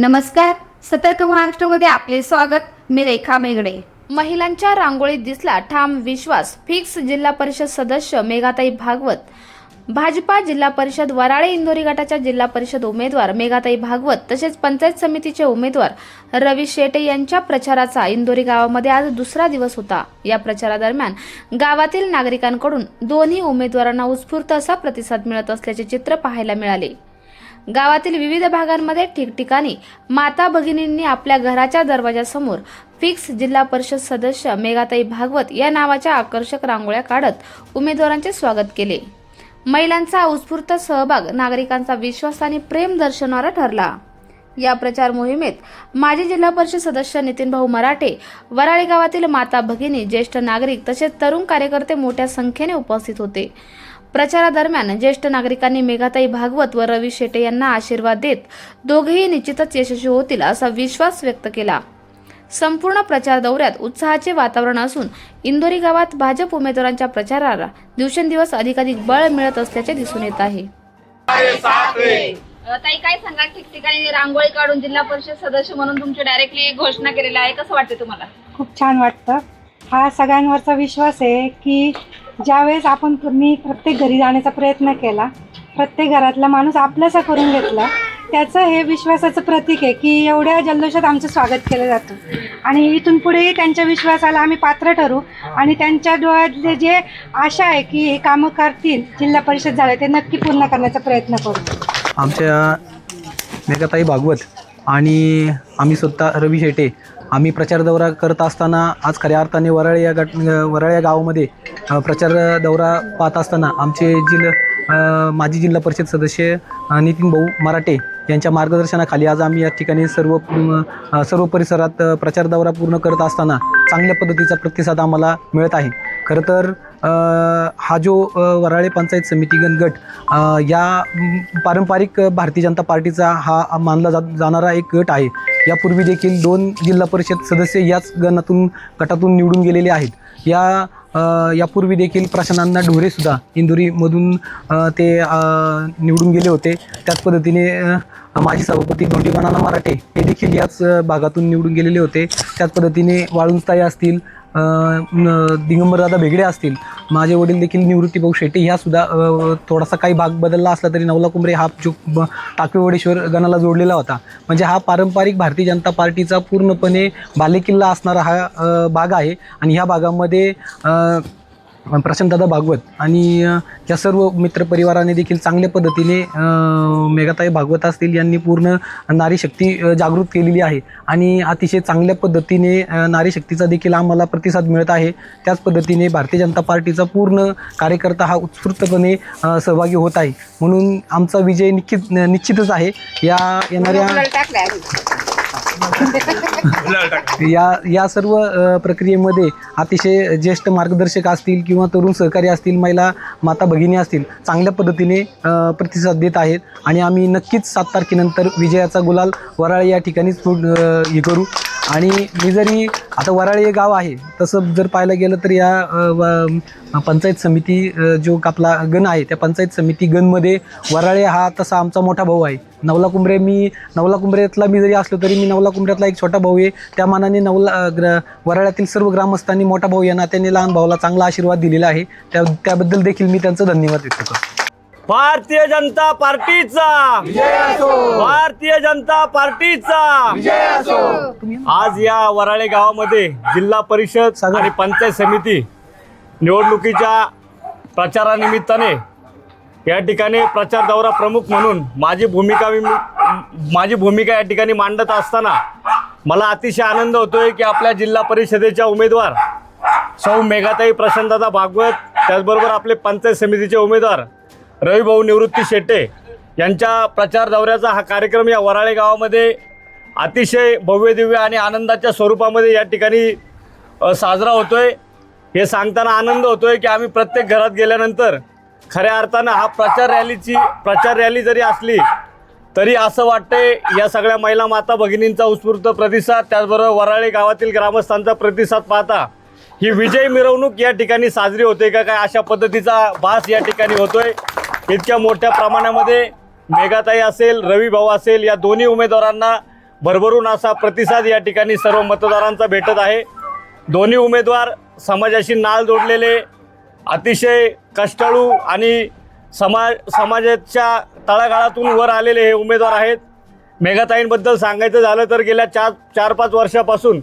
नमस्कार. सतर्क महाराष्ट्रामध्ये आपले स्वागत. मी रेखा मेगडे महिलांच्या रांगोळीत दिसला ठाम विश्वास. फिक्स जिल्हा परिषद सदस्य मेघाताई भागवत. भाजपा जिल्हा परिषद वराळे इंदोरी गटाच्या जिल्हा परिषद उमेदवार मेघाताई भागवत तसेच पंचायत समितीचे उमेदवार रवी शेटे यांच्या प्रचाराचा इंदोरी गावामध्ये आज दुसरा दिवस होता. या प्रचारादरम्यान गावातील नागरिकांकडून दोन्ही उमेदवारांना उत्स्फूर्त असा प्रतिसाद मिळत असल्याचे चित्र पाहायला मिळाले. गावातील विविध भागांमध्ये ठिकठिकाणी माता भगिनींनी आपल्या घराच्या दरवाजासमोर फिक्स जिल्हा परिषद सदस्य मेघाताई भागवत या नावाच्या आकर्षक रांगोळ्या काढत उमेदवारांचे स्वागत केले. महिलांचा उत्स्फूर्त सहभाग नागरिकांचा विश्वास आणि प्रेम दर्शवणारा ठरला. या प्रचार मोहिमेत माजी जिल्हा परिषद सदस्य नितीन भाऊ मराठे वराळे गावातील माता भगिनी ज्येष्ठ नागरिक तसेच तरुण कार्यकर्ते मोठ्या संख्येने उपस्थित होते. प्रचारादरम्यान ज्येष्ठ नागरिकांनी मेघाताई भागवत व रवी शेटे यांना आशीर्वाद देत दोघेही निश्चितच यशस्वी होतील असा विश्वास व्यक्त केला. संपूर्ण प्रचार दौऱ्यात उत्साहाचे वातावरण असून इंदोरी गावात भाजप उमेदवारांच्या प्रचाराला दिवसेंदिवस अधिकाधिक बळ मिळत असल्याचे दिसून येत आहे. ताई काय सांगा ठिकठिकाणी रांगोळी काढून जिल्हा परिषद सदस्य म्हणून तुमची डायरेक्टली घोषणा केलेली आहे. कसं वाटते तुम्हाला? खूप छान वाटतं. हा सगळ्यांवरचा विश्वास आहे की ज्यावेळेस आपण मी प्रत्येक घरी जाण्याचा प्रयत्न केला प्रत्येक घरातला माणूस आपलासा करून घेतला त्याचं हे विश्वासाचं प्रतीक आहे की एवढ्या जल्लोषात आमचं स्वागत केलं जातं. आणि इथून पुढेही त्यांच्या विश्वासाला आम्ही पात्र ठरू आणि त्यांच्या डोळ्यातले जे आशा आहे की हे कामं करतील जिल्हा परिषद झाले ते नक्की पूर्ण करण्याचा प्रयत्न करू. आमच्या मेघाताई भागवत आणि आम्ही स्वतः रवी शेटे आम्ही प्रचार दौरा करत असताना आज खऱ्या अर्थाने वराळे या गट वराळे या गावामध्ये प्रचार दौरा पाहत असताना आमचे जिल्हा माजी जिल्हा परिषद सदस्य नितीन भाऊ मराठे यांच्या मार्गदर्शनाखाली आज आम्ही या ठिकाणी सर्व सर्व परिसरात प्रचार दौरा पूर्ण करत असताना चांगल्या पद्धतीचा प्रतिसाद आम्हाला मिळत आहे. खरं तर हा जो वराळे पंचायत समिती गणगट या पारंपरिक भारतीय जनता पार्टीचा हा मानला जा जाणारा एक गट आहे. यापूर्वी देखील दोन जिल्हा परिषद सदस्य याच गणातून गटातून निवडून गेलेले आहेत. या यापूर्वी देखील प्रशांतांना ढोरेसुद्धा इंदुरीमधून ते निवडून गेले होते. त्याच पद्धतीने माजी सभापती धोंडीमानाना मराठे हे देखील याच भागातून निवडून गेलेले होते. त्याच पद्धतीने वाळुंजताई असतील दिगंबरदादा भेगडे असतील. माझे वडील देखील निवृत्ती भाऊ शेट्टी ह्यासुद्धा थोडासा काही भाग बदलला असला तरी नवला कुंभरे हा जो ब- गणाला जोडलेला होता. म्हणजे हा पारंपरिक भारतीय जनता पार्टीचा पूर्णपणे बालेकिल्ला असणारा हा भाग आहे. आणि ह्या भागामध्ये अ, प्रशांतदादा भागवत आणि या सर्व मित्रपरिवाराने देखील चांगल्या पद्धतीने मेघाताई भागवत असतील यांनी पूर्ण नारी शक्ती जागृत केलेली आहे. आणि अतिशय चांगल्या पद्धतीने नारीशक्तीचा नारी शक्तीचा देखील आम्हाला प्रतिसाद मिळत आहे. त्याच पद्धतीने भारतीय जनता पार्टीचा पूर्ण कार्यकर्ता हा उत्स्फूर्तपणे सहभागी होत आहे. म्हणून आमचा विजय निश्चित निश्चितच आहे. या येणाऱ्या या या सर्व प्रक्रियेमध्ये अतिशय ज्येष्ठ मार्गदर्शक असतील किंवा तरुण सहकारी असतील महिला माता भगिनी असतील चांगल्या पद्धतीने प्रतिसाद देत आहेत. आणि आम्ही नक्कीच सात तारखेनंतर विजयाचा गुलाल वराळ या ठिकाणीच हे करू. आणि मी जरी आता वराळे हे गाव आहे तसं जर पाहायला गेलं तर या व- पंचायत समिती जो आपला गण आहे त्या पंचायत समिती गणमध्ये वराळे हा तसा आमचा मोठा भाऊ आहे. नवला कुंभरे मी नवला कुंभरेतला मी जरी असलो तरी मी नवला कुंभऱ्यातला एक छोटा भाऊ आहे. त्या मानाने नवला ग्र वराळ्यातील सर्व ग्रामस्थांनी मोठा भाऊ या नात्याने लहान भावाला चांगला आशीर्वाद दिलेला आहे. त्या त्याबद्दल देखील मी त्यांचं धन्यवाद व्यक्त करतो. भारतीय जनता पार्टीचा. भारतीय जनता पार्टीचा. आज या वराळे गावामध्ये जिल्हा परिषद आणि पंचायत समिती निवडणुकीच्या प्रचारानिमित्ताने या ठिकाणी प्रचार दौरा प्रमुख म्हणून माझी भूमिका मी माझी भूमिका या ठिकाणी मांडत असताना मला अतिशय आनंद होतोय की आपल्या जिल्हा परिषदेच्या उमेदवार सौ मेघाताई प्रशांतदादा भागवत त्याचबरोबर आपले पंचायत समितीचे उमेदवार रविभाऊ निवृत्ती शेट्टे यांच्या प्रचार दौऱ्याचा हा कार्यक्रम या वराळे गावामध्ये अतिशय भव्य दिव्य आणि आनंदाच्या स्वरूपामध्ये या ठिकाणी साजरा होतोय. हे सांगताना आनंद होतोय की आम्ही प्रत्येक घरात गेल्यानंतर खऱ्या अर्थानं हा प्रचार रॅलीची प्रचार रॅली जरी असली तरी असं वाटतंय या सगळ्या महिला माता भगिनींचा उत्स्फूर्त प्रतिसाद त्याचबरोबर वराळे गावातील ग्रामस्थांचा प्रतिसाद पाहता ही विजय मिरवणूक या ठिकाणी साजरी होते का काय अशा पद्धतीचा भास या ठिकाणी होतोय. इतक्या मोठ्या प्रमाणामध्ये मेघाताई असेल रवी भाऊ असेल या दोन्ही उमेदवारांना भरभरून असा प्रतिसाद या ठिकाणी सर्व मतदारांचा भेटत आहे. दोन्ही उमेदवार समाजाशी नाळ जोडलेले अतिशय कष्टाळू आणि समाज समाजाच्या तळागाळातून वर आलेले हे उमेदवार आहेत. मेघाताईंबद्दल सांगायचं झालं तर गेल्या चार चार पाच वर्षापासून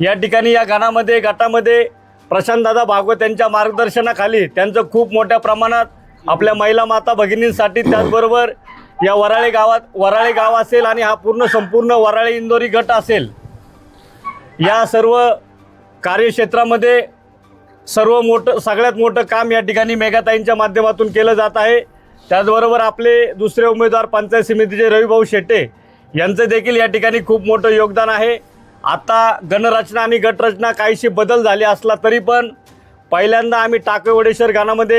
या ठिकाणी या गणामध्ये गटामध्ये प्रशांतदादा भागवत यांच्या मार्गदर्शनाखाली त्यांचं खूप मोठ्या प्रमाणात आपल्या महिला माता भगिनींसाठी त्याचबरोबर या वराळे गावात वराळे गाव असेल आणि हा पूर्ण संपूर्ण वराळे इंदोरी गट असेल या सर्व कार्यक्षेत्रामध्ये सर्व मोठं सगळ्यात मोठं काम या ठिकाणी मेघाताईंच्या माध्यमातून केलं जात आहे. त्याचबरोबर आपले दुसरे उमेदवार पंचायत समितीचे रविभाऊ शेट्टे यांचं देखील या ठिकाणी खूप मोठं योगदान आहे. आता गणरचना आणि गटरचना काहीशी बदल झाले असला तरी पण पहिल्यांदा आम्ही टाके वडेश्वर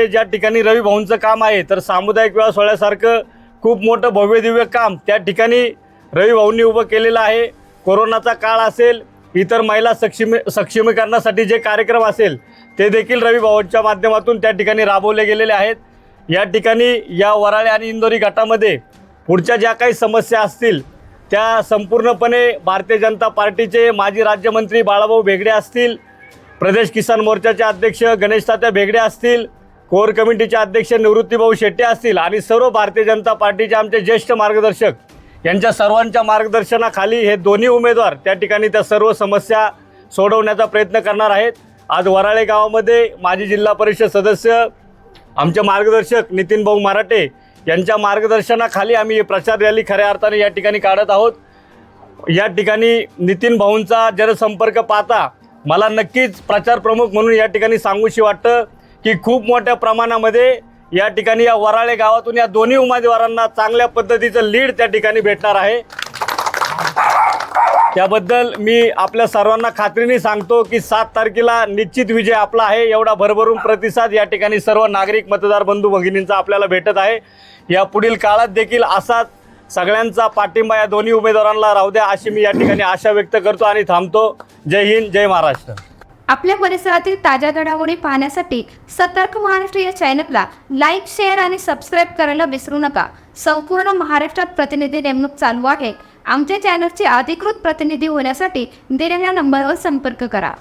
ज्या ठिकाणी रविभाऊंचं काम आहे तर सामुदायिक विवाह सोहळ्यासारखं खूप मोठं भव्य दिव्य काम त्या ठिकाणी रविभाऊंनी उभं केलेलं आहे. कोरोनाचा काळ असेल इतर महिला सक्षमी सक्षमीकरणासाठी जे कार्यक्रम असेल ते देखील रविभाऊंच्या माध्यमातून त्या ठिकाणी राबवले गेलेले आहेत. या ठिकाणी या वराळे आणि इंदोरी गटामध्ये पुढच्या ज्या काही समस्या असतील त्या संपूर्णपणे भारतीय जनता पार्टीचे माजी राज्यमंत्री बाळाभाऊ भेगडे असतील प्रदेश किसान मोर्चाचे अध्यक्ष गणेश तात्या भेगडे असतील कोर कमिटीचे अध्यक्ष निवृत्तीभाऊ शेट्टे असतील आणि सर्व भारतीय जनता पार्टीचे आमचे ज्येष्ठ मार्गदर्शक यांच्या सर्वांच्या मार्गदर्शनाखाली हे दोन्ही उमेदवार त्या ठिकाणी त्या सर्व समस्या सोडवण्याचा प्रयत्न करणार आहेत. आज वराळे गावामध्ये माजी जिल्हा परिषद सदस्य आमचे मार्गदर्शक नितीन भाऊ मराठे यांच्या मार्गदर्शनाखाली आम्ही ही प्रचार रॅली खऱ्या अर्थाने या ठिकाणी काढत आहोत. या ठिकाणी नितीन भाऊंचा जनसंपर्क पाहता मला नक्कीच प्रचार प्रमुख म्हणून या ठिकाणी सांगूशी वाटतं की खूप मोठ्या प्रमाणामध्ये या ठिकाणी या वराळे गावातून या दोन्ही उमेदवारांना चांगल्या पद्धतीचं लीड त्या ठिकाणी भेटणार आहे. त्याबद्दल मी आपल्या सर्वांना खात्रीने सांगतो की सात तारखेला निश्चित विजय आपला आहे. एवढा भरभरून प्रतिसाद या ठिकाणी सर्व नागरिक मतदार बंधू भगिनींचा आपल्याला भेटत आहे. या पुढील काळात देखील असाच सगळ्यांचा पाठिंबा या दोन्ही उमेदवारांना राहू द्या अशी मी या ठिकाणी आशा व्यक्त करतो आणि थांबतो. जय हिंद जय महाराष्ट्र. आपल्या परिसरातील ताज्या घडामोडी पाहण्यासाठी सतर्क महाराष्ट्र या चॅनलला लाईक शेअर आणि सबस्क्राईब करायला विसरू नका. संपूर्ण महाराष्ट्रात प्रतिनिधी नेमणूक चालू आहे. आमच्या चॅनलचे अधिकृत प्रतिनिधी होण्यासाठी दिलेल्या नंबरवर संपर्क करा.